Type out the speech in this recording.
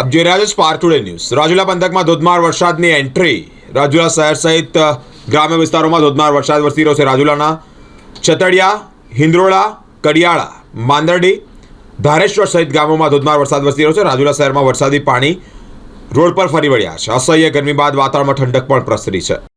આપ જોઈ રહ્યા છો સ્પાર્ક ટુડે ન્યૂઝ. રાજુલા પંથકમાં ધોધમાર વરસાદની એન્ટ્રી. રાજુલા શહેર સહિત ગ્રામ્ય વિસ્તારોમાં ધોધમાર વરસાદ વરસી રહ્યો છે. રાજુલાના ચતડિયા હિંદ્રોળા, કડિયાળા, માંદરડી, ધારેશ્વર સહિત ગામોમાં ધોધમાર વરસાદ વરસી રહ્યો છે. રાજુલા શહેરમાં વરસાદી પાણી રોડ પર ફરી વળ્યા છે. અસહ્ય ગરમી બાદ વાતાવરણમાં ઠંડક પણ પ્રસરી છે.